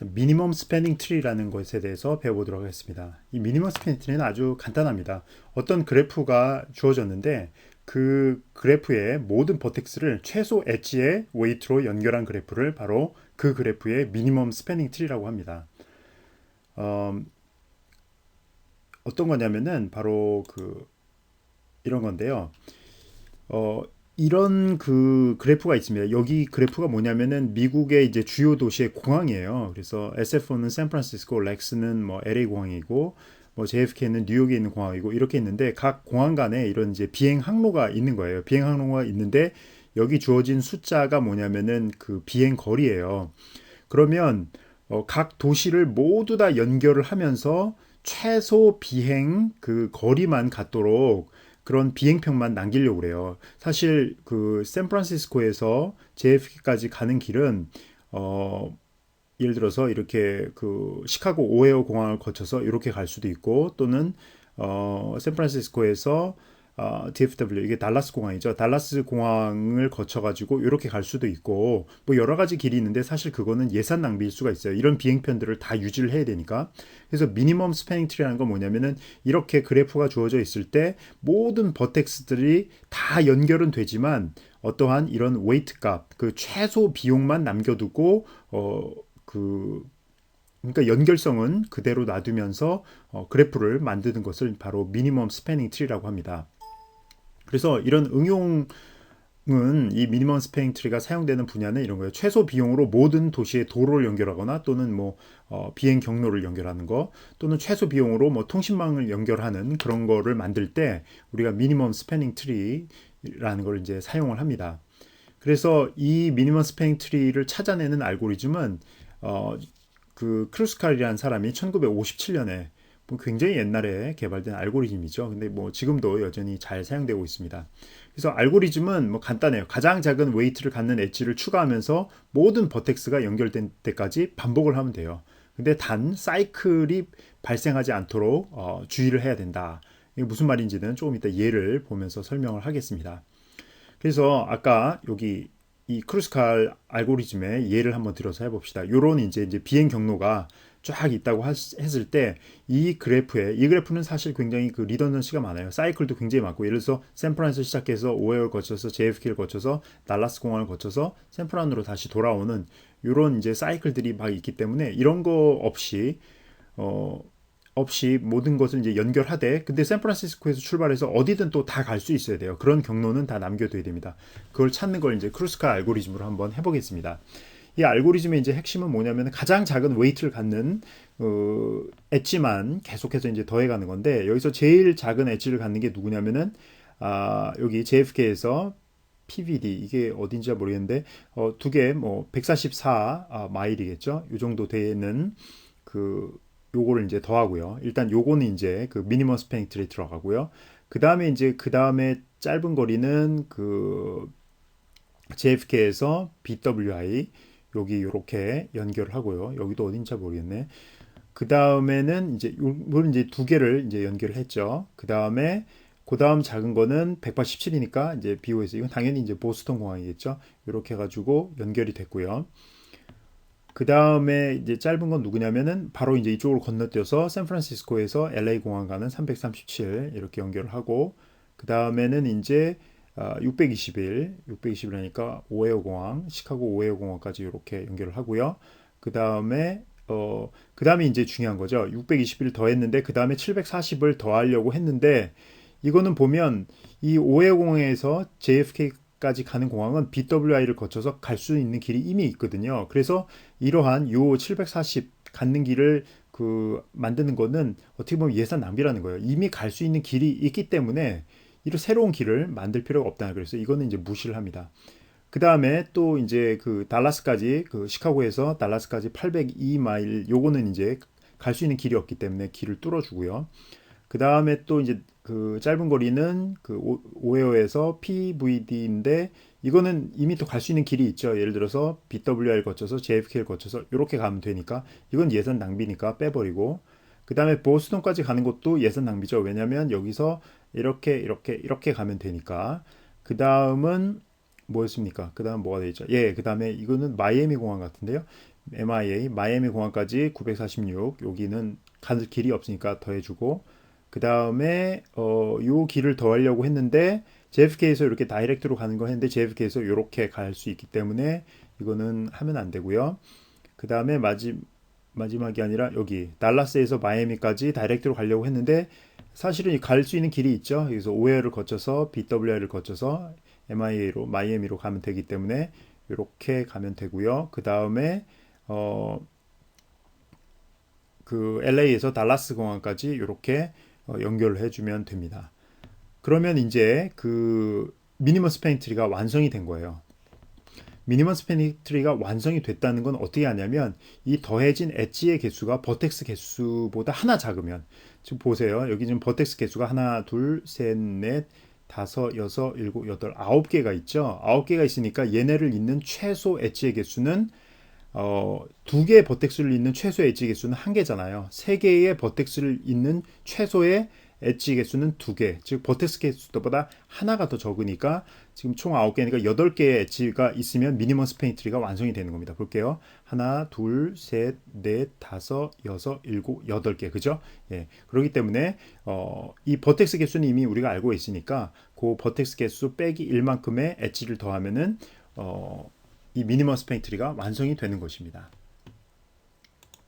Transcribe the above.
미니멈 스패닝 트리라는 것에 대해서 배워보도록 하겠습니다. 이 미니멈 스패닝 트리는 아주 간단합니다. 어떤 그래프가 주어졌는데 그 그래프의 모든 버텍스를 최소 엣지의 웨이트로 연결한 그래프를 바로 그 그래프의 미니멈 스패닝 트리라고 합니다. 어, 어떤 거냐면은 바로 그 이런 건데요. 어, 이런 그 그래프가 있습니다. 여기 그래프가 뭐냐면은 미국의 이제 주요 도시의 공항이에요. 그래서 SFO는 샌프란시스코, 렉스는 뭐 LA 공항이고 뭐 JFK는 뉴욕에 있는 공항이고 이렇게 있는데 각 공항 간에 이런 이제 비행 항로가 있는 거예요. 비행 항로가 있는데 여기 주어진 숫자가 뭐냐면은 그 비행 거리예요. 그러면 어, 각 도시를 모두 다 연결을 하면서 최소 비행 그 거리만 갖도록 그런 비행편만 남기려고 그래요. 사실 그 샌프란시스코에서 JFK까지 가는 길은 어 예를 들어서 이렇게 그 시카고 오헤어 공항을 거쳐서 이렇게 갈 수도 있고 또는 어 샌프란시스코에서 어, DFW 이게 달라스 공항이죠. 달라스 공항을 거쳐 가지고 이렇게 갈 수도 있고 뭐 여러 가지 길이 있는데 사실 그거는 예산 낭비일 수가 있어요. 이런 비행편들을 다 유지를 해야 되니까. 그래서 미니멈 스패닝 트리라는 건 뭐냐면은 이렇게 그래프가 주어져 있을 때 모든 버텍스들이 다 연결은 되지만 어떠한 이런 웨이트 값, 그 최소 비용만 남겨두고 어그 그러니까 연결성은 그대로 놔두면서 어, 그래프를 만드는 것을 바로 미니멈 스패닝 트리라고 합니다. 그래서 이런 응용 은 이 미니멈 스패닝 트리가 사용되는 분야는 이런 거예요. 최소 비용으로 모든 도시의 도로를 연결하거나 또는 뭐 어, 비행 경로를 연결하는 거 또는 최소 비용으로 뭐 통신망을 연결하는 그런 거를 만들 때 우리가 미니멈 스패닝 트리라는 걸 이제 사용을 합니다. 그래서 이 미니멈 스패닝 트리를 찾아내는 알고리즘은 어, 그 크루스칼이라는 사람이 1957년에 뭐 굉장히 옛날에 개발된 알고리즘이죠. 근데 뭐 지금도 여전히 잘 사용되고 있습니다. 그래서 알고리즘은 뭐 간단해요. 가장 작은 웨이트를 갖는 엣지를 추가하면서 모든 버텍스가 연결된 때까지 반복을 하면 돼요. 근데 단 사이클이 발생하지 않도록 어, 주의를 해야 된다. 이게 무슨 말인지는 조금 이따 예를 보면서 설명을 하겠습니다. 그래서 아까 여기 이 크루스칼 알고리즘의 예를 한번 들어서 해봅시다. 요런 이제 이제 비행 경로가 쫙 있다고 했을 때 이 그래프에 이 그래프는 사실 굉장히 그 리더넌시가 많아요. 사이클도 굉장히 많고 예를 들어서 샌프란에서 시작해서 오헤어를 거쳐서 JFK를 거쳐서 달라스 공항을 거쳐서 샌프란으로 다시 돌아오는 이런 이제 사이클들이 막 있기 때문에 이런 거 없이 어 없이 모든 것을 이제 연결하되 근데 샌프란시스코에서 출발해서 어디든 또 다 갈 수 있어야 돼요. 그런 경로는 다 남겨둬야 됩니다. 그걸 찾는 걸 이제 크루스카 알고리즘으로 한번 해보겠습니다. 이 알고리즘의 이제 핵심은 뭐냐면 가장 작은 웨이트를 갖는 어, 엣지만 계속해서 이제 더해가는 건데 여기서 제일 작은 엣지를 갖는 게 누구냐면은 아, 여기 JFK에서 PVD 이게 어딘지 모르겠는데 어, 두 개 뭐 144 아, 마일이겠죠. 이 정도 되는 그 요거를 이제 더하고요. 일단 요거는 이제 그 미니멈 스패닝 트리 들어가고요. 그 다음에 이제 그 다음에 짧은 거리는 그 JFK에서 BWI 여기 이렇게 연결을 하고요. 여기도 어딘지 모르겠네. 그 다음에는 이제 이걸 이제 두 개를 이제 연결을 했죠. 그 다음에 그 다음 작은 거는 187이니까 이제 BO에서 이건 당연히 이제 보스턴 공항이겠죠. 이렇게 해가지고 연결이 됐고요. 그 다음에 이제 짧은 건 누구냐면은 바로 이제 이쪽으로 건너뛰어서 샌프란시스코에서 LA 공항 가는 337 이렇게 연결을 하고 그 다음에는 이제 621, 621하니까 오헤어 공항, 시카고 오헤어 공항까지 이렇게 연결을 하고요. 그 다음에 어, 그 다음에 이제 중요한 거죠. 621 더했는데 그 다음에 740을 더하려고 했는데 이거는 보면 이 오헤어 공항에서 JFK 까지 가는 공항은 BWI를 거쳐서 갈 수 있는 길이 이미 있거든요. 그래서 이러한 요 740 갖는 길을 그 만드는 거는 어떻게 보면 예산 낭비라는 거예요. 이미 갈 수 있는 길이 있기 때문에 이런 새로운 길을 만들 필요가 없다. 그래서 이거는 이제 무시를 합니다. 그 다음에 또 이제 그 달라스까지 그 시카고에서 달라스까지 802마일 요거는 이제 갈 수 있는 길이 없기 때문에 길을 뚫어주고요. 그 다음에 또 이제 그 짧은 거리는 그 오헤어에서 PVD인데 이거는 이미 또 갈 수 있는 길이 있죠. 예를 들어서 BWR 거쳐서 JFK를 거쳐서 이렇게 가면 되니까 이건 예산 낭비니까 빼버리고 그 다음에 보스턴까지 가는 것도 예산 낭비죠. 왜냐하면 여기서 이렇게 이렇게 이렇게 가면 되니까 그 다음은 뭐였습니까? 그 다음 뭐가 되죠? 예, 그 다음에 이거는 마이애미 공항 같은데요. MIA 마이애미 공항까지 946 여기는 갈 길이 없으니까 더해주고 그 다음에 어, 요 길을 더하려고 했는데 JFK에서 이렇게 다이렉트로 가는 거 했는데 JFK에서 이렇게 갈 수 있기 때문에 이거는 하면 안 되고요. 그 다음에 마지, 마지막이 아니라 여기 달라스에서 마이애미까지 다이렉트로 가려고 했는데 사실은 갈 수 있는 길이 있죠. 그래서 OL을 거쳐서 BWR을 거쳐서 MIA로 마이애미로 가면 되기 때문에 이렇게 가면 되고요. 그 다음에 어, 그 LA에서 달라스 공항까지 이렇게 어, 연결을 해주면 됩니다. 그러면 이제 그 미니멈 스페인 트리가 완성이 된 거예요. 미니멈 스페인 트리가 완성이 됐다는 건 어떻게 하냐면 이 더해진 엣지의 개수가 버텍스 개수보다 하나 작으면 지금 보세요. 여기 지금 버텍스 개수가 하나, 둘, 셋, 넷, 다섯, 여섯, 일곱, 여덟, 아홉 개가 있죠. 아홉 개가 있으니까 얘네를 잇는 최소 엣지의 개수는 어, 두 개의 버텍스를 잇는 최소 엣지 개수는 한 개잖아요. 세 개의 버텍스를 잇는 최소의 엣지 개수는 두 개. 즉 버텍스 개수보다 하나가 더 적으니까 지금 총 아홉 개니까 여덟 개의 엣지가 있으면 미니멈 스페인 트리가 완성이 되는 겁니다. 볼게요. 하나, 둘, 셋, 넷, 다섯, 여섯, 일곱, 여덟 개. 그죠? 예. 그렇기 때문에 어, 이 버텍스 개수는 이미 우리가 알고 있으니까 그 버텍스 개수 빼기 1만큼의 엣지를 더하면은 어, 이 미니멈 스페인 트리가 완성이 되는 것입니다.